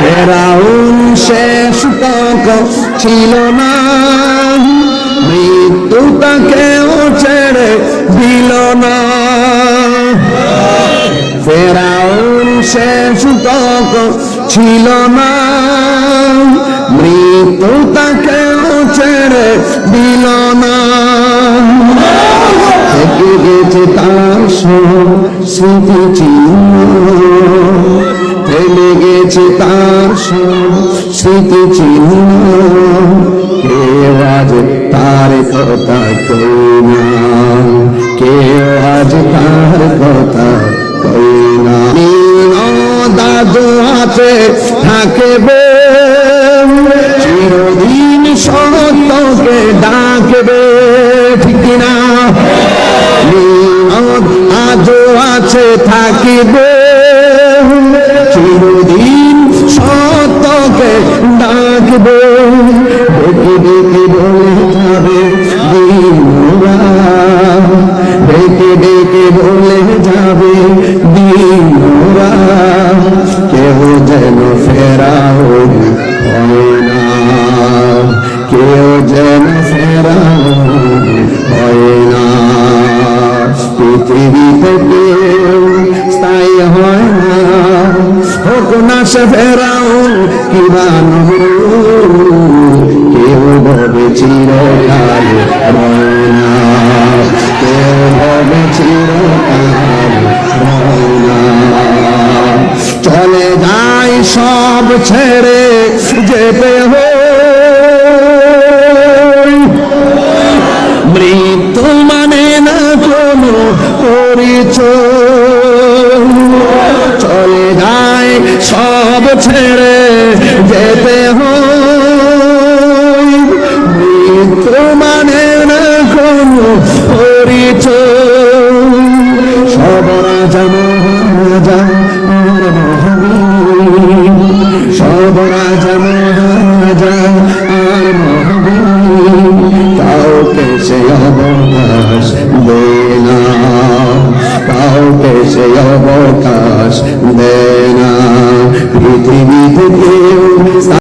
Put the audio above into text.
ফেরাউন শেষ তক ছিল না। মৃত্যু তাকেও ছেড়ে দিল না। ফেরাউন শেষ তক ছিল না। মৃত্যু তাকেও স্মৃতি চিহ্ন ফেলে গেছে তার স্মৃতি চিহ্ন কেউ আজ তার কথা কই না কেউ আজ তার কথা কই দাদু হাতে থাকবে চিরদিন সত্যকে ডাকবে আছে থাকিবে। চিরদিন সত্যকে ডাকবে। ডেকে ডেকে বলে যাবে দিনরা ডেকে বলে যাবে দিনরা কেউ যেন ফেরাও হয় না। কেউ যেন ফেরাও হয় না। পৃথিবীতে কেউ হোক না সে কিবা কেউ ভবে চিরকাল রয় না কেউ ভবে চিরকাল চলে যায় সব ছেড়ে যেতে হয় মৃত্যু মানে না কোনো পরিচয়। ছেড়ে যেতে মৃত্যু মানে না কোনো পরিচয়। সব রাজা মহারাজা আর মহাবীর। সব রাজা মহারাজা আর কাউকে সে অবকাশ দে না। কাউকে সে অবকাশ দে না পৃথিবীতে কেউ